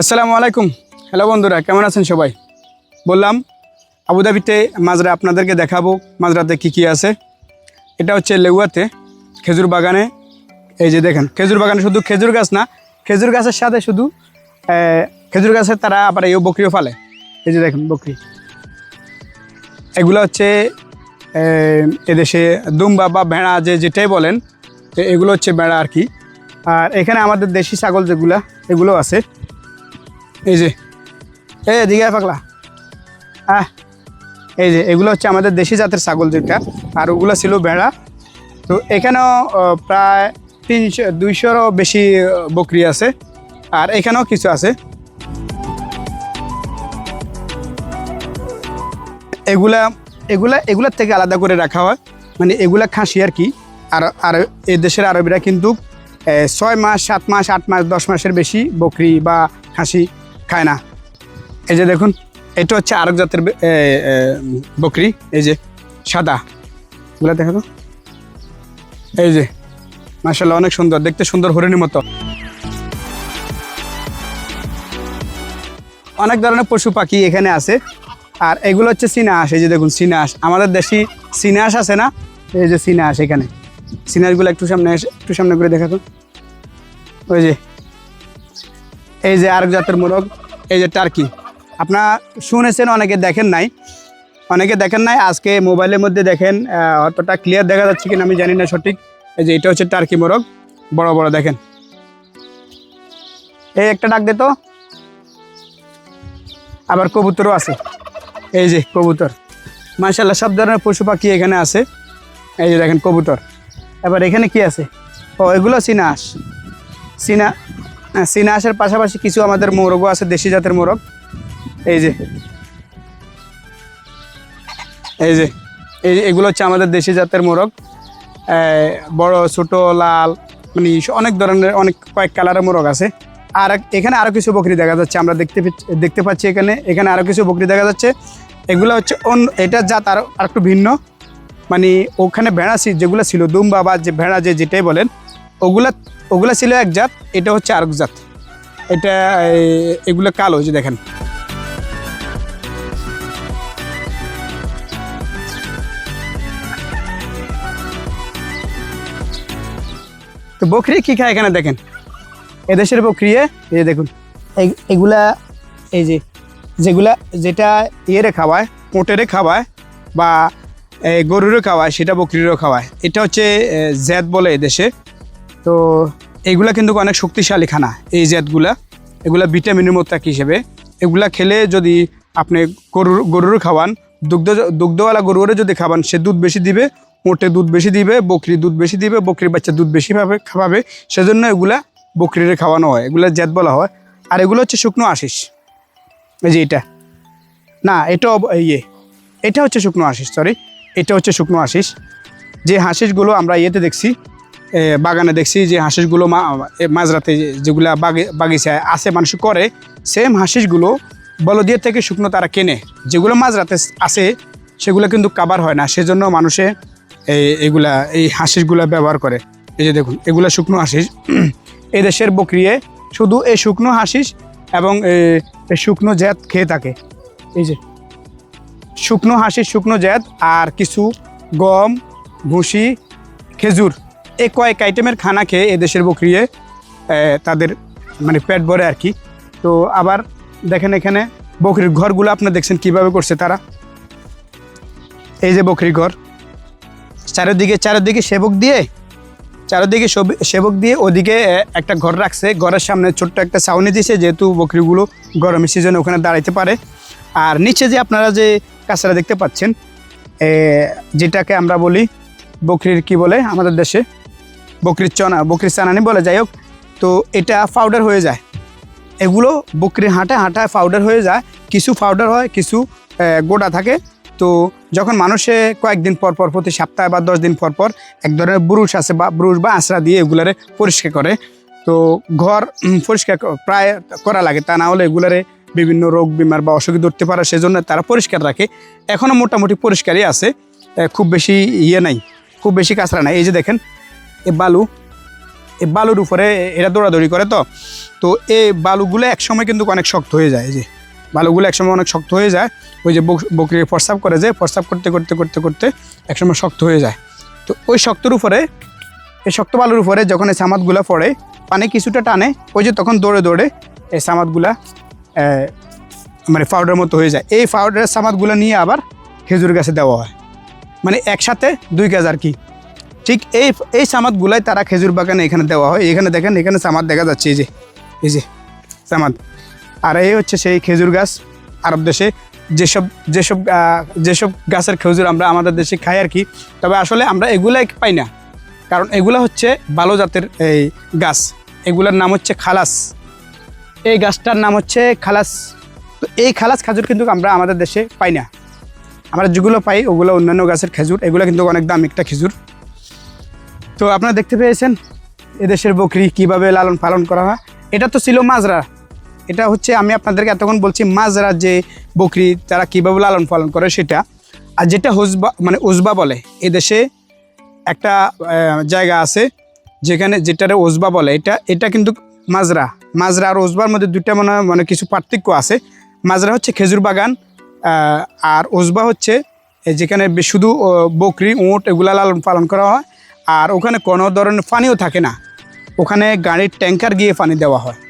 আসসালামু আলাইকুম। হ্যালো বন্ধুরা, কেমন আছেন সবাই? বললাম, আবুধাবিতে মাজরা আপনাদেরকে দেখাবো, মাজরাতে কি কি আছে। এটা হচ্ছে লেগুয়াতে খেজুর বাগানে, এই যে দেখেন, খেজুর বাগানে শুধু খেজুর গাছ না, খেজুর গাছের সাথে শুধু খেজুর গাছের তারা আবার এই বকরিও ফালে। এই যে দেখেন বকরি। এগুলো হচ্ছে এদেশে দুম্বা বা ভেড়া যে যেটাই বলেন এগুলো হচ্ছে ভেড়া আর কি। আর এখানে আমাদের দেশি ছাগল যেগুলা, এগুলো আছে। এই যে। এই আয় পাগলা। হ্যাঁ এই যে, এগুলো হচ্ছে আমাদের দেশি জাতের ছাগল যেটা, আর ওগুলো ছিল ভেড়া। তো এখানেও প্রায় তিনশো, দুইশোরও বেশি বকরি আছে, আর এখানেও কিছু আছে। এগুলা এগুলা, এগুলার থেকে আলাদা করে রাখা হয়। মানে এগুলা খাসি আর কি। আর আর এই দেশের আরবিরা কিন্তু ছয় মাস, সাত মাস, আট মাস, দশ মাসের বেশি বকরি বা খাসি খায় না। এই যে দেখুন, এটা হচ্ছে আরেক জাতের বকরি, এই যে সাদা। এগুলা দেখা তো। এই যে মাসাল্লাহ অনেক সুন্দর। দেখতে সুন্দর হরিণের মতো। অনেক ধরনের পশু পাখি এখানে আছে। আর এগুলো হচ্ছে সিনাহাস এই যে দেখুন সিনাহাস আমাদের দেশি সিনাহাস আছে না? এই যে সিনাহাস এখানে। সিনাহাসগুলো একটু সামনে একটু সামনে করে দেখাতো। ওই যে এই যে আরেক জাতের মোরগ, এই যে টার্কি। আপনার শুনেছেন, অনেকে দেখেন নাই। অনেকে দেখেন নাই, আজকে মোবাইলের মধ্যে দেখেন অতটা ক্লিয়ার দেখা যাচ্ছে কিনা আমি জানি না সঠিক। এই যে এটা হচ্ছে টার্কি মোরগ, বড় বড় দেখেন। এই একটা ডাক দে তো। আবার কবুতরও আছে। এই যে কবুতর। মার্শাল্লাহ সব ধরনের পশু পাখি এখানে আছে। এই যে দেখেন কবুতর। এবার এখানে কি আছে? ও, এগুলো সিনাস। সিনা হ্যাঁ, সিনাসের পাশাপাশি কিছু আমাদের মোরগও আছে দেশি জাতের মোরগ। এই যে। এই যে এই এগুলো হচ্ছে আমাদের দেশি জাতের মোরগ। বড় ছোট লাল মানে অনেক ধরনের অনেক কয়েক কালারের মোরগ আছে। আর এখানে আরও কিছু বকরি দেখা যাচ্ছে আমরা দেখতে দেখতে পাচ্ছি এখানে। এখানে আরও কিছু বকরি দেখা যাচ্ছে। এগুলো হচ্ছে অন্য এটার জাত আরও আর একটু ভিন্ন। মানে ওখানে ভেড়া যেগুলো ছিল দুম্বা বা যে ভেড়া যে যেটাই বলেন ওগুলা ওগুলা ছিল এক জাত, এটা হচ্ছে আরেক জাত। এটা এগুলো কালো যে দেখেন। তো বকরি কি খায় এখানে দেখেন? এদেশের বকরি এই যে দেখুন। এগুলা, এই যে, যেগুলা, যেটা ইয়েরে খাওয়ায়, পোটেরে খাওয়ায়, বা গরুরও খাওয়ায়, সেটা বকরিরও খাওয়ায়। এটা হচ্ছে জ্যাদ বলে এদেশে। তো এগুলা কিন্তু অনেক শক্তিশালী খানা, এই জ্যাদগুলা এগুলা ভিটামিনের মতো এক হিসেবে। এগুলা খেলে যদি আপনি গরুর গরুর খাওয়ান, দুগ্ধ, দুগ্ধওয়ালা গরুরে যদি খাওয়ান, সে দুধ বেশি দিবে, মোটে দুধ বেশি দিবে, বকরি দুধ বেশি দিবে, বকরির বাচ্চা দুধ বেশি ভাবে খাওয়াবে, সেজন্য এগুলা বকরিরে খাওয়ানো হয়, এগুলা জ্যাদ বলা হয়। আর এগুলো হচ্ছে শুকনো আশিস। এই যে এটা। না, এটা ইয়ে এটা হচ্ছে শুকনো আশিস সরি এটা হচ্ছে শুকনো আশিস। যে হাঁসিসগুলো আমরা ইয়েতে দেখছি বাগানে দেখছি যে হাঁসিসগুলো মাঝরাতে যেগুলা বাগে, বাগিচায় আছে, মানুষ করে সেম হাঁসিসগুলো বলদিয়া থেকে শুকনো তারা কেনে। যেগুলো মাঝরাতে আছে, সেগুলো কিন্তু কাবার হয় না। সেজন্য মানুষে এই এগুলা, এই হাঁসিসগুলা ব্যবহার করে। এই যে দেখুন, এগুলা শুকনো হাঁসিস এই দেশের বকরিয়ে শুধু এই শুকনো হাঁসিস এবং এই শুকনো জ্যাত খেয়ে থাকে। এই যে, শুকনো হাঁসির শুকনো জ্যাত আর কিছু গম, ভুসি, খেজুর এই কয়েক আইটেমের খানা খেয়ে এদেশের বকরিয়ে এ, তাদের মানে পেট ভরে আর কি। তো আবার দেখেন এখানে বকরির ঘরগুলো আপনার দেখছেন কীভাবে করছে তারা। এই যে বকরির ঘর। চারিদিকে চারিদিকে সেবক দিয়ে চারিদিকে সব- সেবক দিয়ে ওদিকে একটা ঘর রাখছে। ঘরের সামনে ছোট্ট একটা ছাউনি দিয়েছে যেহেতু বকরিগুলো গরমের সিজনে ওখানে দাঁড়াইতে পারে। আর নিচে যে আপনারা যে কাঁচরা দেখতে পাচ্ছেন যেটাকে আমরা বলি বকরির কি বলে আমাদের দেশে? বকরির চনা, বকরির চানানি বলে, যাই হোক। তো এটা পাউডার হয়ে যায়। এগুলো বকরির হাঁটা হাঁটায় পাউডার হয়ে যায়। কিছু পাউডার হয়, কিছু গোটা থাকে। তো যখন মানুষে কয়েকদিন পর পর, প্রতি সপ্তাহে বা দশ দিন পর পর এক ধরনের ব্রুশ আছে বা ব্রুশ বা আঁচড়া দিয়ে এগুলারে পরিষ্কার করে। তো ঘর পরিষ্কার প্রায় করা লাগে। তা না হলে এগুলারে বিভিন্ন রোগ, বিমার বা অসুখ ধরতে পারে, সেজন্য তারা পরিষ্কার রাখে। এখনও মোটামুটি পরিষ্কারই আছে। খুব বেশি ইয়ে নাই। খুব বেশি কাঁচরা নাই। এই যে দেখেন এ বালু এই বালুর উপরে এরা দৌড়াদৌড়ি করে তো। তো এই বালুগুলো একসময় কিন্তু অনেক শক্ত হয়ে যায় যে। বালুগুলো একসময় অনেক শক্ত হয়ে যায়, ওই যে বক- বকরি প্রস্রাব করে যে, প্রস্রাব করতে করতে করতে করতে একসময় শক্ত হয়ে যায়। তো ওই শক্তর উপরে, এই শক্ত বালুর উপরে যখন এই সামাদগুলো পড়ে, পানি কিছুটা টানে, ওই যে তখন দৌড়ে দৌড়ে এই সামাদগুলা মানে পাউডার মতো হয়ে যায়। এই পাউডারের সামাদগুলো নিয়ে আবার খেজুর গাছে দেওয়া হয়। মানে একসাথে দুই গাছ আর কি। ঠিক এই এই সামাদগুলাই তারা খেজুর বাগানে এখানে দেওয়া হয়। এখানে দেখেন, এখানে সামাদ দেখা যাচ্ছে, এই যে এই যে, সামাদ। আর এই হচ্ছে সেই খেজুর গাছ আরব দেশে। যেসব যেসব যেসব গাছের খেজুর আমরা আমাদের দেশে খাই আর কি, তবে আসলে আমরা এগুলাই পাই না। কারণ এগুলা হচ্ছে ভালো জাতের এই গাছ। এগুলার নাম হচ্ছে খালাস। এই গাছটার নাম হচ্ছে খালাস। তো এই খালাস খেজুর কিন্তু আমরা আমাদের দেশে পাই না। আমরা যেগুলো পাই, ওগুলো অন্যান্য গাছের খেজুর, এগুলো কিন্তু অনেক দাম একটা খেজুর। তো আপনারা দেখতে পেয়েছেন এদেশের বকরি কীভাবে লালন পালন করা হয়। এটা তো ছিল মাজরা। এটা হচ্ছে আমি আপনাদেরকে এতক্ষণ বলছি মাজরা যে বকরি তারা কীভাবে লালন পালন করে সেটা। আর যেটা হুজবা মানে উজবা বলে, এদেশে একটা জায়গা আছে যেখানে যেটারে ওজবা বলে। এটা এটা কিন্তু মাজরা। মাজরা আর ওজবার মধ্যে দুইটা মনে মানে কিছু পার্থক্য আছে। মাজরা হচ্ছে খেজুর বাগান আর ওজবা হচ্ছে যেখানে শুধু বকরি, উঁট এগুলা লালন পালন করা হয়। আর ওখানে কোনো ধরনের পানিও থাকে না। ওখানে গাড়ির ট্যাঙ্কার গিয়ে পানি দেওয়া হয়।